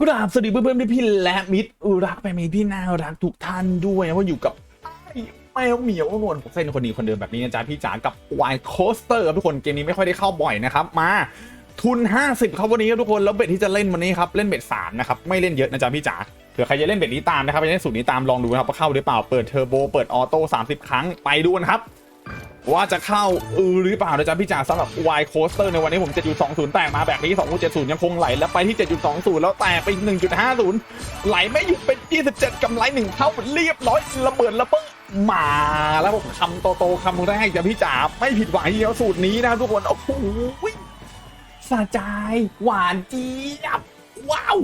กราบสวัสดีเพื่อนๆพี่และมิตรรักแฟนพี่น่ารักทุกท่านด้วยนะว่าอยู่กับไอ้แมวเหมียวทุกคนผมเส้นคนนี้คนเดิมแบบนี้นะจ๊ะพี่จ๋ากับวายโคสเตอร์ครับทุกคนเกมนี้ไม่ค่อยได้เข้าบ่อยนะครับมาทุน 50ครับวันนี้ครับทุกคนแล้วเบ็ดที่จะเล่นวันนี้ครับเล่นเบ็ด3นะครับไม่เล่นเยอะนะจ๊ะพี่จ๋าเผื่อใครจะเล่นเบ็ดนี้ตามนะครับไปเล่นสูตรนี้ตามลองดูนะครับว่าเข้าหรือเปล่าเปิดเทอร์โบเปิดออโต้30 ครั้งไปดูนะครับ ว่าจะเข้าเออหรือเปล่านะจ๊ะพี่จ๋าสำหรับ Y Coaster ในวันนี้ผม7.20 แตกมาแบบนี้2.70 ยังคงไหล แล้วไปที่ 7.20 แล้วแตกไป 1.50 ไหลไม่หยุดเป็น 27กำไรหนึ่งเท่าเรียบร้อยระเบิดระเบิดมาแล้วผมคำโตๆคำแรกจ้ะพี่จ๋าไม่ผิดหวังทีเดียวสูตรนี้นะทุกคนโอ้โหสะใจหวานเจี๊ยบว้าว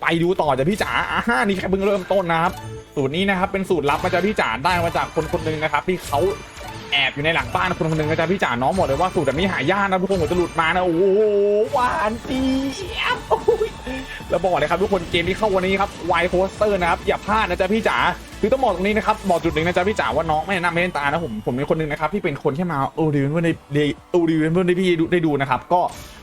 ไปดูต่อจ้ะพี่จ๋าอ่าฮะนี่แค่เพิ่งเริ่มต้นนะครับ สูตรนี้นะครับเป็นสูตรลับมาจากพี่จ๋าได้มาจากคนคนหนึ่งนะครับที่เขา แอบอยู่ในหลังบ้านคนคนหนึ่งนะจ๊ะพี่จ๋าน้องบอกเลยว่าสูตรแบบนี้หายากนะทุกคนผมจะหลุดมานะโอ้โหหวานเจี๊ยบโอ้ยแล้วบอกเลยครับทุกคนเกมที่เข้าวันนี้ครับไวโคสเตอร์นะครับอย่าพลาดนะจ๊ะพี่จ๋าคือต้องบอกตรงนี้นะครับบอกจุดหนึ่งนะจ๊ะพี่จ๋าว่าน้องไม่แนะนำไม่เล่นตานะผมผมเป็นคนหนึ่งนะครับที่เป็นคนแค่มาโอ้ดีเพื่อนได้ได้โอ้ดีเพื่อนได้พี่ได้ดูนะครับก็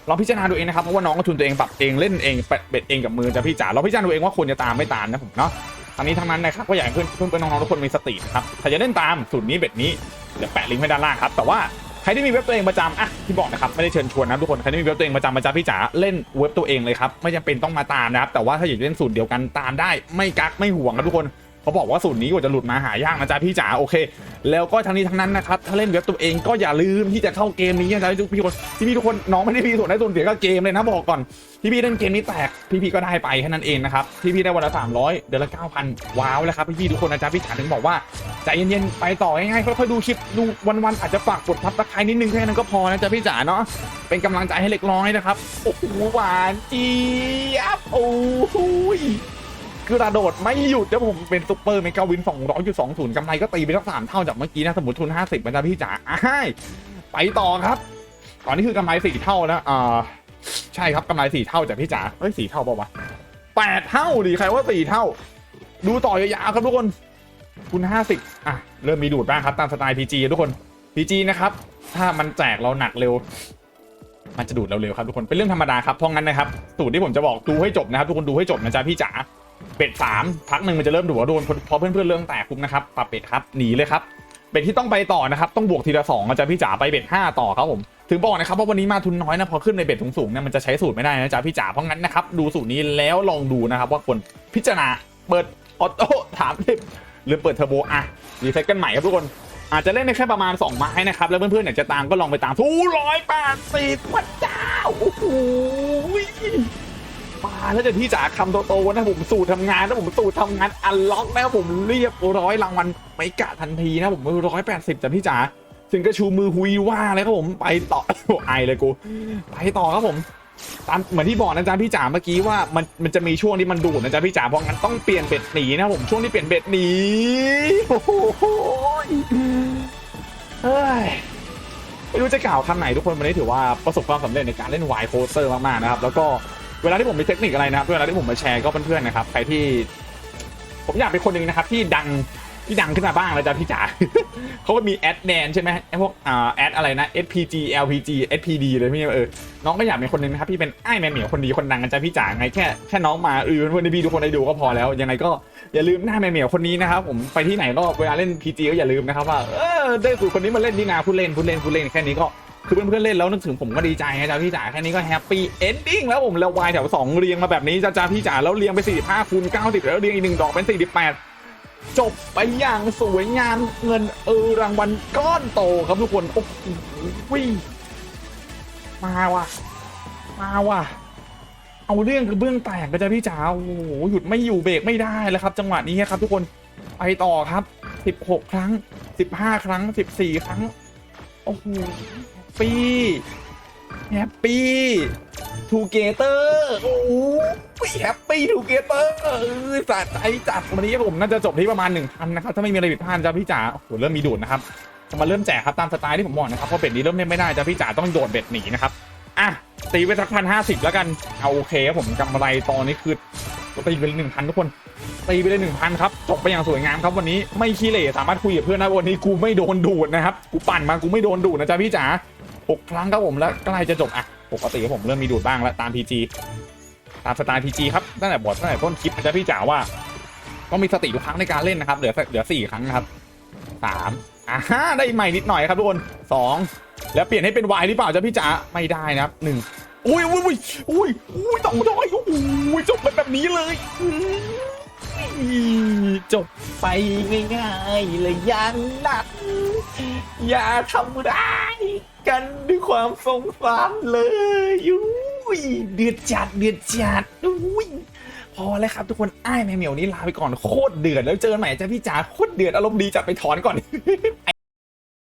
ลองพิจารณาดูเองนะครับเพราะว่าน้องก็ทุนตัวเองปรับเองเล่นเองเบ็ดเองกับมือจ้ะพี่จ๋าเราพิจารณาดูเองว่าควรจะตามไม่ตามนะผมเนาะ ทั้งนี้ทั้งนั้นนะครับก็อยากให้เพื่อนเพื่อนเพื่อนน้องๆทุกคนมีสตินะครับถ้าจะเล่นตามสูตรนี้เบ็ดนี้เดี๋ยวแปะลิงก์ไว้ด้านล่างครับแต่ว่าใครที่มีเว็บตัวเองประจำอะที่บอกนะครับไม่ได้เชิญชวนนะทุกคนใครที่มีเว็บตัวเองประจำประจำพี่จ๋าเล่นเว็บตัวเองเลยครับไม่จำเป็นต้องมาตามนะครับแต่ว่าถ้าอยากเล่นสูตรเดียวกันตามได้ไม่กักไม่ห่วงครับทุกคน เขาบอกว่าสูตรนี้กว่าจะหลุดมาหายากนะจ๊ะพี่จ๋าโอเค แล้วก็ทั้งนี้ทั้งนั้นนะครับถ้าเล่นเว็บตัวเองก็อย่าลืมที่จะเข้าเกมนี้นะจ๊ะทุกพี่คนที่พี่ทุกคนน้องไม่ได้มีส่วนได้ส่วนเสียกับเกมเลยนะบอกก่อนพี่พี่เล่นเกมนี้แตกพี่พี่ก็ได้ไปแค่นั้นเองนะครับพี่พี่ได้วันละ300เดือนละ9,000ว้าวแล้วครับพี่พี่ทุกคนนะจ๊ะพี่จ๋าถึงบอกว่าใจเย็นๆไปต่อง่ายๆค่อยๆดูคลิปดูวันๆอาจจะฝากกดทับตะไคร้นิดนึงแค่นั้นก็พอนะจ๊ะพี่จ๋าเนาะเป็นกำลังใจให้เล็กน้อยนะครับโอ้โหหวานเจี๊ยบโอ้ย กระโดดไม่หยุดนะผมเป็นซุปเปอร์เมกาวิน200.20กำไรก็ตีไปสักสามเท่าจากเมื่อกี้นะ สมมติทุน50นะจ๊ะพี่จ๋าอ้ายไปต่อครับ ตอนนี้คือกำไรสี่เท่านะอ่าใช่ครับกำไรสี่เท่าจากพี่จ๋าเฮ้ยสี่เท่าเปล่าวะแปดเท่าดิใครว่าสี่เท่า ดูต่อยาวๆครับทุกคนคุณห้าสิบอะเริ่มมีดูดบ้างครับตามสไตล์ PG ทุกคน PG นะครับ ถ้ามันแจกเราหนักเร็วมันจะดูดเราเร็วครับทุกคนเป็นเรื่องธรรมดาครับเพราะงั้นนะครับสูตรที่ผมจะบอกดูให้จบนะครับทุกคนดูให้จบนะจ๊ะพี่จ๋า เป็ดสามพักหนึ่งมันจะเริ่มดูว่าโดนพอเพื่อนๆเรื่องแตกปุ๊บนะครับปรับเป็ดครับหนีเลยครับเบ็ดที่ต้องไปต่อนะครับต้องบวกทีละสองอาจารย์พี่จ๋าไปเบ็ดห้าต่อครับผมถึงบอกนะครับว่าวันนี้มาทุนน้อยนะพอขึ้นในเบ็ดสูงๆเนี่ยมันจะใช้สูตรไม่ได้นะจ๊ะพี่จ๋าเพราะงั้นนะครับดูสูตรนี้แล้วลองดูนะครับว่าควรพิจารณาเปิดออโต้ถามทิปหรือเปิดเทอร์โบอะรีเซ็ตกันใหม่ครับทุกคนอาจจะเล่นได้แค่ประมาณ 2 ไม้นะครับ แล้วเพื่อนๆอยากจะตามก็ลองไปตามทูร้อยแปดสิบพระเจ้าโอ้โห มาแล้วเดี๋ยวพี่จ๋าคำโตๆนะผมสูตรทำงานนะผมสูตรทำงานอันล็อกแล้วผมเรียบร้อยรางวัลไม่กะทันทีนะผมร้อยแปดสิบแต่พี่จ๋าถึงก็ชูมือหุยว่าเลยครับผมไปต่อไอเลยกูไปต่อครับผมตามเหมือนที่บอกนะจ๊ะพี่จ๋าเมื่อกี้ว่ามันมันจะมีช่วงที่มันดูดนะจ๊ะพี่จ๋าเพราะงั้นต้องเปลี่ยนเบ็ดหนีนะผมช่วงที่เปลี่ยนเบ็ดหนีโอ้โหเฮ้ยไม่รู้จะกล่าวคำไหนทุกคนวันนี้ถือว่าประสบความสำเร็จในการเล่นวายโคสเตอร์มากๆนะครับ แล้วก็ เวลาที่ผมมีเทคนิคอะไรนะครับเวลาที่ผมมาแชร์ก็เพื่อนๆนะครับใครที่ ผมอยากเป็นคนหนึ่งนะครับ ที่ดังที่ดังขึ้นมาบ้างแล้วจ้ะพี่จ๋าเขาก็มีแอดแดนใช่ไหมไอพวกอ่าแอดอะไรนะ SPG LPG SPD เลยพี่เออน้องก็อยากเป็นคนหนึ่งนะครับที่เป็นไอ้แมนเหมียวคนดีคนดังกันจ้ะพี่จ๋าไงแค่แค่น้องมาเออเพื่อนๆพี่ทุกคนได้ดูก็พอแล้วยังไงก็อย่าลืมหน้าแมนเหมียวคนนี้นะครับผมไปที่ไหนก็เวลาเล่น PG ก็อย่าลืมนะครับว่าเออได้สูตรคนนี้มาเล่นนี่นาผู้เล่นผู้เล่นผู้เล่นแค่นี้ก็ คือเพื่อนๆเล่นแล้วนึกถึงผมก็ดีใจนะจ๊ะพี่จ๋าแค่นี้ก็แฮปปี้เอนดิ้งแล้วผมแล้ววายแถวสองเรียงมาแบบนี้จ้ะจ้าพี่จ๋าแล้วเรียงไป 45คูณ90 แล้วเรียงอีกหนึ่งดอกเป็น 48จบไปอย่างสวยงามเงินเออรางวัลก้อนโตครับทุกคนโอ้โหมาว่ะ มาว่ะ เอาเรื่องคือเบื้องแตกกระจาพี่จ๋าโอ้โหหยุดไม่อยู่เบรกไม่ได้แล้วครับ จังหวะนี้ครับ ทุกคนไปต่อครับ 16 ครั้ง 15 ครั้ง 14 ครั้ง โอ้โหแฮปปี้แฮปปี้ทูเกเตอร์โอ้โหแฮปปี้ทูเกเตอร์สะใจจัดวันนี้ผมน่าจะจบที่ประมาณ1,000นะครับถ้าไม่มีอะไรผิดพลาดจ้าพี่จ๋าโอ้โหเริ่มมีดูดนะครับจะมาเริ่มแจกครับตามสไตล์ที่ผมบอกนะครับเพราะเบ็ดนี้เริ่มเล่นไม่ได้จ้าพี่จ๋าต้องโดดเบ็ดหนีนะครับอะตีไปสักพันห้าสิบแล้วกันเอาโอเคครับผมกำไรตอนนี้คือ ตีไปเลยหนึ่งพันทุกคนตีไปเลยหนึ่งพันครับจบไปอย่างสวยงามครับวันนี้ไม่ขี้เหร่สามารถคุยกับเพื่อนได้วันนี้กูไม่โดนดูดนะครับกูปั่นมากูไม่โดนดูดนะจ๊ะพี่จ๋าหกครั้งครับผมแล้วใกล้จะจบอะปกติผมเริ่มมีดูดบ้างแล้วตาม PG ตามสไตล์พีจีครับตั้งแต่บทตั้งแต่ต้นคลิปอาจารย์พี่จ๋าว่าต้องมีสติทุกครั้งในการเล่นนะครับเหลือเหลือสี่ครั้งนะครับสามอ่าฮะได้ใหม่นิดหน่อยครับทุกคนสองแล้วเปลี่ยนให้เป็นวายหรือเปล่าจารย์พี่จ๋าไม่ได้นะครับหนึ่ง อุ้ยอุ้ยอุ้ยอุ้ยอุ้ยสองร้อยอุ้ยจบไปแบบนี้เลยจบไปง่ายๆเลยยังนักอย่าทำร้ายกันด้วยความสงสารเลยอุ้ยเดือดจัดเดือดจัดอุ้ยพอแล้วครับทุกคนอ้ายแมวเหมียวนี้ลาไปก่อนโคตรเดือดแล้วเจอกันใหม่จ้าพี่จ๋าโคตรเดือดอารมณ์ดีจัดไปถอนก่อน